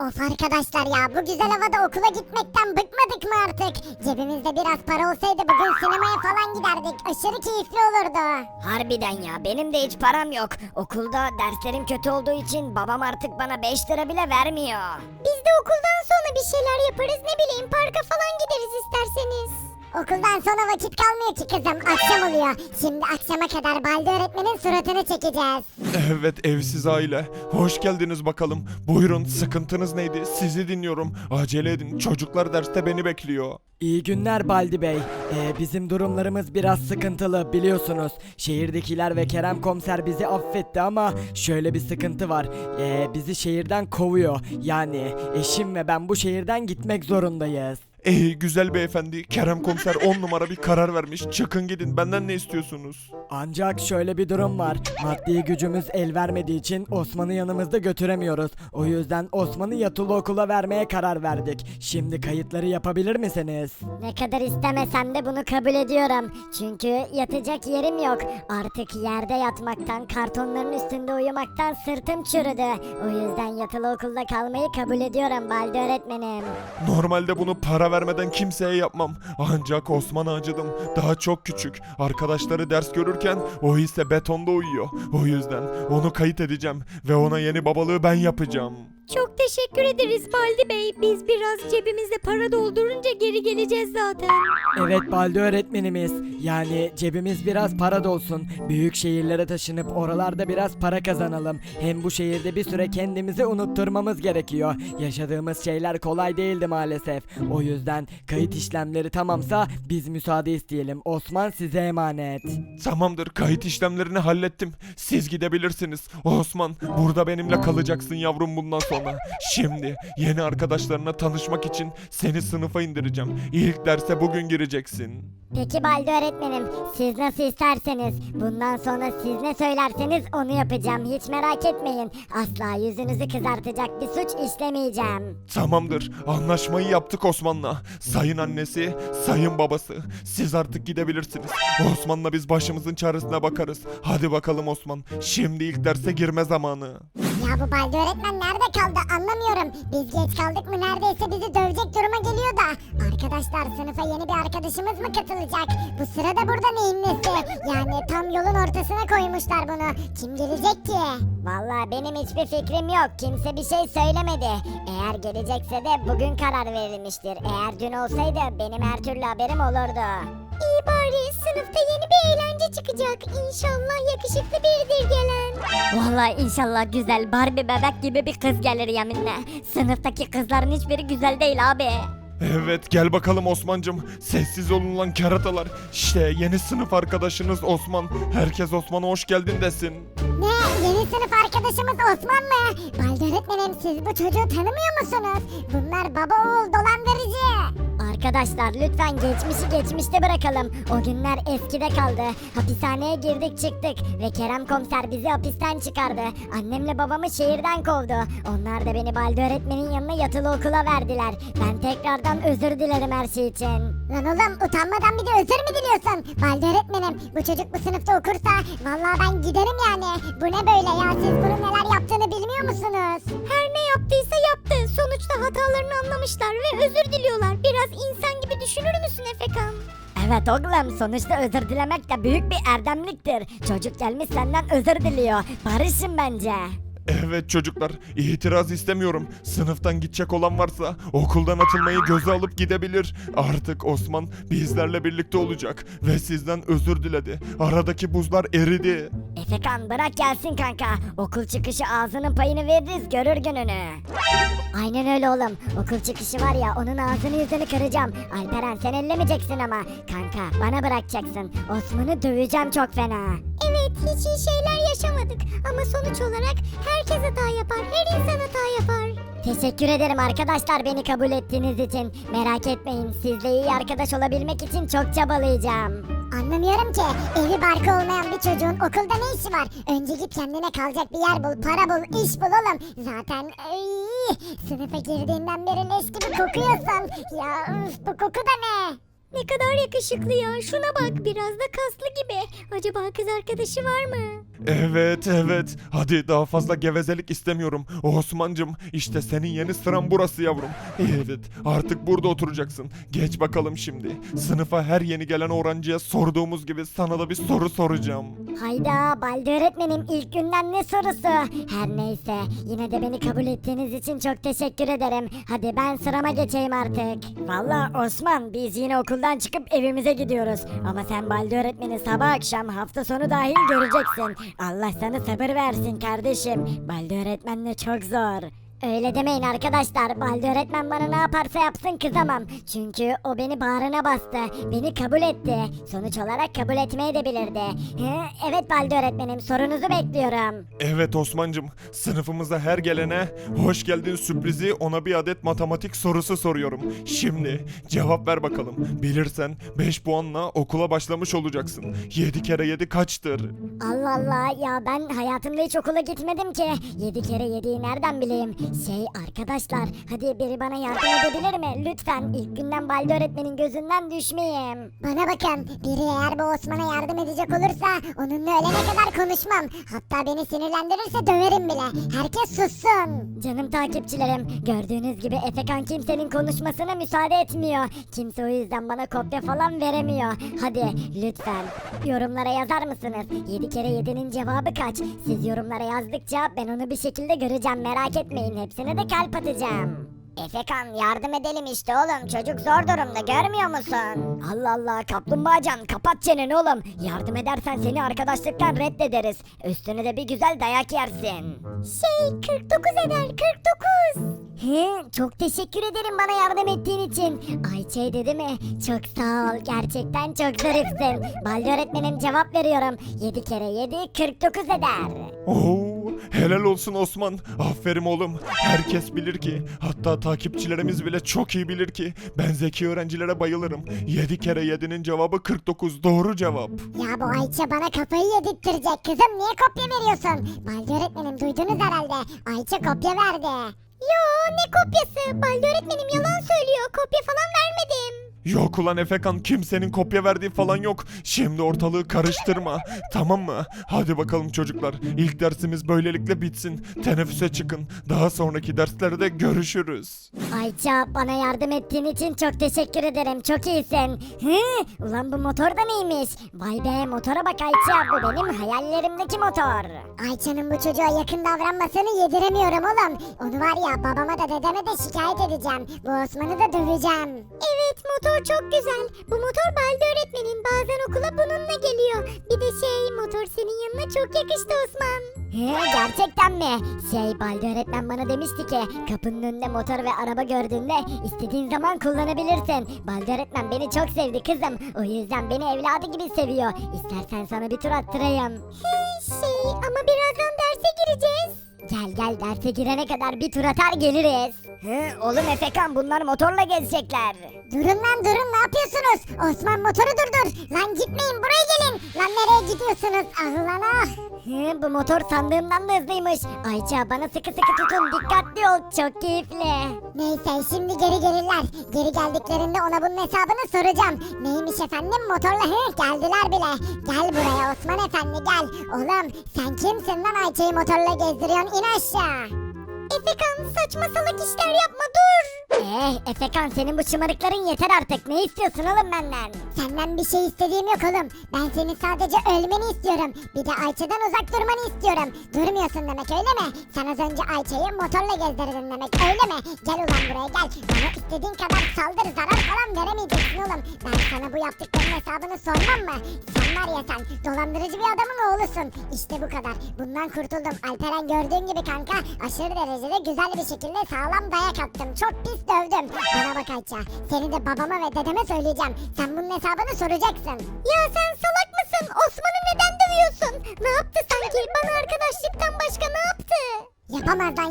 Of arkadaşlar ya bu güzel havada okula gitmekten bıkmadık mı artık? Cebimizde biraz para olsaydı bugün sinemaya falan giderdik. Aşırı keyifli olurdu. Harbiden ya benim de hiç param yok. Okulda derslerim kötü olduğu için babam artık bana 5 lira bile vermiyor. Biz de okuldan sonra bir şeyler yaparız ne bileyim parka falan gideriz isterseniz. Okuldan sonra vakit kalmıyor ki kızım akşam oluyor. Şimdi akşama kadar Balde öğretmenin suratını çekeceğiz. Evet evsiz aile. Hoş geldiniz bakalım. Buyurun sıkıntınız neydi? Sizi dinliyorum. Acele edin. Çocuklar derste beni bekliyor. İyi günler Baldi Bey. Ee, bizim durumlarımız biraz sıkıntılı biliyorsunuz. Şehirdekiler ve Kerem Komiser bizi affetti ama şöyle bir sıkıntı var. Ee, bizi şehirden kovuyor. Yani eşim ve ben bu şehirden gitmek zorundayız. Ey güzel beyefendi. Kerem komiser 10 numara bir karar vermiş. Çıkın gidin. Benden ne istiyorsunuz? Ancak şöyle bir durum var. Maddi gücümüz el vermediği için Osman'ı yanımızda götüremiyoruz. O yüzden Osman'ı yatılı okula vermeye karar verdik. Şimdi kayıtları yapabilir misiniz? Ne kadar istemesem de bunu kabul ediyorum. Çünkü yatacak yerim yok. Artık yerde yatmaktan, kartonların üstünde uyumaktan sırtım çürüdü. O yüzden yatılı okulda kalmayı kabul ediyorum Balde öğretmenim. Normalde bunu para vermeden kimseye yapmam. Ancak Osman'a acıdım. Daha çok küçük. Arkadaşları ders görürken o ise betonda uyuyor. O yüzden onu kayıt edeceğim ve ona yeni babalığı ben yapacağım. Çok teşekkür ederiz Baldi Bey. Biz biraz cebimizde para doldurunca geri geleceğiz zaten. Evet Baldi öğretmenimiz. Yani cebimiz biraz para dolsun. Büyük şehirlere taşınıp oralarda biraz para kazanalım. Hem bu şehirde bir süre kendimizi unutturmamız gerekiyor. Yaşadığımız şeyler kolay değildi maalesef. O yüzden kayıt işlemleri tamamsa biz müsaade isteyelim. Osman size emanet. Tamamdır kayıt işlemlerini hallettim. Siz gidebilirsiniz. Osman burada benimle kalacaksın yavrum bundan sonra. Şimdi yeni arkadaşlarına tanışmak için seni sınıfa indireceğim. İlk derse bugün gireceksin. Peki Balde öğretmenim, siz nasıl isterseniz, bundan sonra siz ne söylerseniz onu yapacağım. Hiç merak etmeyin. Asla yüzünüzü kızartacak bir suç işlemeyeceğim. Tamamdır. Anlaşmayı yaptık Osman'la. Sayın annesi, sayın babası. Siz artık gidebilirsiniz. Osman'la biz başımızın çaresine bakarız. Hadi bakalım Osman. Şimdi ilk derse girme zamanı. Ya bu Balde öğretmen nerede kaldı anlamıyorum. Biz geç kaldık mı neredeyse bizi dövecek duruma geliyor da. Arkadaşlar sınıfa yeni bir arkadaşımız mı katılacak? Bu sırada burada neyin nesi? Yani tam yolun ortasına koymuşlar bunu. Kim gelecek ki? Vallahi benim hiçbir fikrim yok. Kimse bir şey söylemedi. Eğer gelecekse de bugün karar verilmiştir. Eğer dün olsaydı benim her türlü haberim olurdu. İyi bari sınıfta yeni bir eğlence çıkacak. İnşallah yakışıklı biridir gelen. Vallahi inşallah güzel Barbie bebek gibi bir kız gelir yeminle. Sınıftaki kızların hiçbiri güzel değil abi. Evet gel bakalım Osman'cım. Sessiz olun lan keratalar. İşte yeni sınıf arkadaşınız Osman. Herkes Osman'a hoş geldin desin. Ne? Yeni sınıf arkadaşımız Osman mı? Balde öğretmenim siz bu çocuğu tanımıyor musunuz? Bunlar baba oğul dolandırıcı. Arkadaşlar lütfen geçmişi geçmişte bırakalım. O günler eskide kaldı. Hapishaneye girdik çıktık ve Kerem komiser bizi hapisten çıkardı. Annemle babamı şehirden kovdu. Onlar da beni Balde öğretmenin yanına yatılı okula verdiler. Ben tekrardan özür dilerim her şey için. Lan oğlum utanmadan bir de özür mü diliyorsun? Balde öğretmenim bu çocuk bu sınıfta okursa vallahi ben giderim yani. Bu ne böyle ya siz bunun neler yaptığını bilmiyor musunuz? Her ne yaptıysa yaptı. Sonuçta hatalarını anlamışlar ve özür diliyorlar. Biraz insan gibi düşünür müsün Efekan? Evet oğlum sonuçta özür dilemek de büyük bir erdemliktir. Çocuk gelmiş senden özür diliyor. Barışın bence. Evet çocuklar, itiraz istemiyorum. Sınıftan gidecek olan varsa okuldan atılmayı göze alıp gidebilir. Artık Osman bizlerle birlikte olacak ve sizden özür diledi. Aradaki buzlar eridi. Efekan bırak gelsin kanka. Okul çıkışı ağzının payını veririz görür gününü. Aynen öyle oğlum. Okul çıkışı var ya onun ağzını yüzünü kıracağım. Alperen sen ellemeyeceksin ama. Kanka bana bırakacaksın. Osman'ı döveceğim çok fena. Evet hiç iyi şeyler yaşamadık. Ama sonuç olarak herkes hata yapar. Her insan hata yapar. Teşekkür ederim arkadaşlar beni kabul ettiğiniz için. Merak etmeyin sizle iyi arkadaş olabilmek için çok çabalayacağım. Anlamıyorum ki evi barkı olmayan bir çocuğun okulda ne işi var? Önce git kendine kalacak bir yer bul, para bul, iş bul oğlum. Zaten ay, sınıfa girdiğinden beri leş gibi kokuyorsun. Ya üf, bu koku da ne? Ne kadar yakışıklı ya. Şuna bak biraz da kaslı gibi. Acaba kız arkadaşı var mı? Evet evet. Hadi daha fazla gevezelik istemiyorum. Osman'cım işte senin yeni sıran burası yavrum. Evet artık burada oturacaksın. Geç bakalım şimdi. Sınıfa her yeni gelen öğrenciye sorduğumuz gibi sana da bir soru soracağım. Hayda Baldi öğretmenim ilk günden ne sorusu? Her neyse yine de beni kabul ettiğiniz için çok teşekkür ederim. Hadi ben sırama geçeyim artık. Valla Osman biz yine okuldan çıkıp evimize gidiyoruz. Ama sen Baldi öğretmeni sabah akşam hafta sonu dahil göreceksin. Allah sana sabır versin kardeşim. Baldi öğretmenle çok zor. Öyle demeyin arkadaşlar. Baldi öğretmen bana ne yaparsa yapsın kızamam. Çünkü o beni bağrına bastı. Beni kabul etti. Sonuç olarak kabul etmeyi de bilirdi. He, evet Baldi öğretmenim sorunuzu bekliyorum. Evet Osman'cım sınıfımıza her gelene hoş geldin sürprizi ona bir adet matematik sorusu soruyorum. Şimdi cevap ver bakalım. Bilirsen 5 puanla okula başlamış olacaksın. 7 kere 7 kaçtır? Allah Allah ya ben hayatımda hiç okula gitmedim ki. 7 kere 7'yi nereden bileyim? Şey arkadaşlar hadi biri bana yardım edebilir mi? Lütfen ilk günden Baldi öğretmenin gözünden düşmeyeyim. Bana bakın biri eğer bu Osman'a yardım edecek olursa onunla ölene kadar konuşmam. Hatta beni sinirlendirirse döverim bile. Herkes sussun. Canım takipçilerim gördüğünüz gibi Efekan kimsenin konuşmasına müsaade etmiyor. Kimse o yüzden bana kopya falan veremiyor. Hadi lütfen yorumlara yazar mısınız? 7 kere 7'nin cevabı kaç? Siz yorumlara yazdıkça ben onu bir şekilde göreceğim merak etmeyin hepsine de kalp atacağım. Efekan yardım edelim işte oğlum çocuk zor durumda görmüyor musun? Allah Allah kaplumbağacan kapat çeneni oğlum. Yardım edersen seni arkadaşlıktan reddederiz. Üstüne de bir güzel dayak yersin. Şey 49 eder 49. He, çok teşekkür ederim bana yardım ettiğin için. Ayça'yı dedi mi? Çok sağ ol. Gerçekten çok zarifsin. Baldi öğretmenim cevap veriyorum. 7 kere 7 49 eder. Oo, helal olsun Osman. Aferin oğlum. Herkes bilir ki, hatta takipçilerimiz bile çok iyi bilir ki ben zeki öğrencilere bayılırım. 7 kere 7'nin cevabı 49. Doğru cevap. Ya bu Ayça bana kafayı yedirttirecek. Kızım niye kopya veriyorsun? Baldi öğretmenim duydunuz herhalde. Ayça kopya verdi. Yo ne kopyası? Baldi öğretmenim yalan söylüyor. Kopya falan vermedim. Yok ulan Efekan kimsenin kopya verdiği falan yok. Şimdi ortalığı karıştırma. Tamam mı? Hadi bakalım çocuklar. İlk dersimiz böylelikle bitsin. Teneffüse çıkın. Daha sonraki derslerde görüşürüz. Ayça bana yardım ettiğin için çok teşekkür ederim. Çok iyisin. Hı, ulan bu motor da neymiş? Vay be motora bak Ayça. Bu benim hayallerimdeki motor. Ayça'nın bu çocuğa yakın davranmasını yediremiyorum oğlum. Onu var ya babama da dedeme de şikayet edeceğim. Bu Osman'ı da döveceğim. Evet motor çok güzel. Bu motor Baldi öğretmenin bazen okula bununla geliyor. Bir de şey motor senin yanına çok yakıştı Osman. He, gerçekten mi? Şey Baldi öğretmen bana demişti ki kapının önünde motor ve araba gördüğünde istediğin zaman kullanabilirsin. Baldi öğretmen beni çok sevdi kızım. O yüzden beni evladı gibi seviyor. İstersen sana bir tur attırayım. Şey ama birazdan derse gireceğiz. Gel gel derse girene kadar bir tur atar geliriz. He, oğlum Efekan bunlar motorla gezecekler. Durun lan durun ne yapıyorsunuz? Osman motoru durdur. Lan gitmeyin buraya gelin. Lan nereye gidiyorsunuz? Ah lan ah. He, bu motor sandığımdan da hızlıymış. Ayça bana sıkı sıkı tutun dikkatli ol çok keyifli. Neyse şimdi geri gelirler. Geri geldiklerinde ona bunun hesabını soracağım. Neymiş efendim motorla hı geldiler bile. Gel buraya Osman efendi gel. Oğlum sen kimsin lan Ayça'yı motorla gezdiriyorsun in aşağı. Efekan saçma salak işler yapma dur. Eh Efekan senin bu şımarıkların yeter artık. Ne istiyorsun oğlum benden? Senden bir şey istediğim yok oğlum. Ben senin sadece ölmeni istiyorum. Bir de Ayça'dan uzak durmanı istiyorum. Durmuyorsun demek öyle mi? Sen az önce Ayça'yı motorla gezdirdin demek öyle mi? Gel ulan buraya gel. Bana istediğin kadar saldır zarar falan veremeyeceksin oğlum. Ben sana bu yaptıklarının hesabını sormam mı? Sen var ya sen dolandırıcı bir adamın oğlusun. İşte bu kadar. Bundan kurtuldum. Alperen gördüğün gibi kanka aşırı derecede güzel bir şekilde sağlam dayak attım. Çok pis dövdüm. Bana bak Ayça. Seni de babama ve dedeme söyleyeceğim. Sen bunun hesabını soracaksın. Ya sen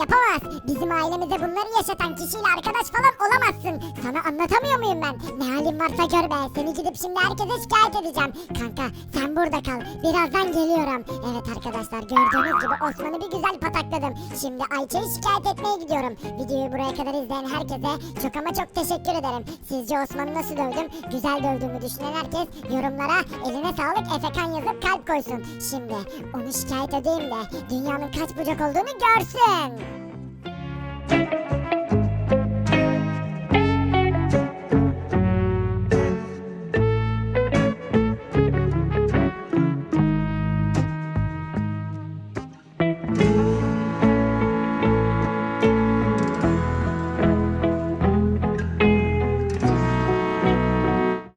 Yapamaz lan yapamaz. Bizim ailemize bunları yaşatan kişiyle arkadaş falan olamazsın. Sana anlatamıyor muyum ben? Ne halin varsa gör be. Seni gidip şimdi herkese şikayet edeceğim. Kanka sen burada kal. Birazdan geliyorum. Evet arkadaşlar gördüğünüz gibi Osman'ı bir güzel patakladım. Şimdi Ayça'yı şikayet etmeye gidiyorum. Videoyu buraya kadar izleyen herkese çok ama çok teşekkür ederim. Sizce Osman'ı nasıl dövdüm? Güzel dövdüğümü düşünen herkes yorumlara eline sağlık Efekan yazıp kalp koysun. Şimdi onu şikayet edeyim de dünyanın kaç bucak olduğunu görsün. Thank you.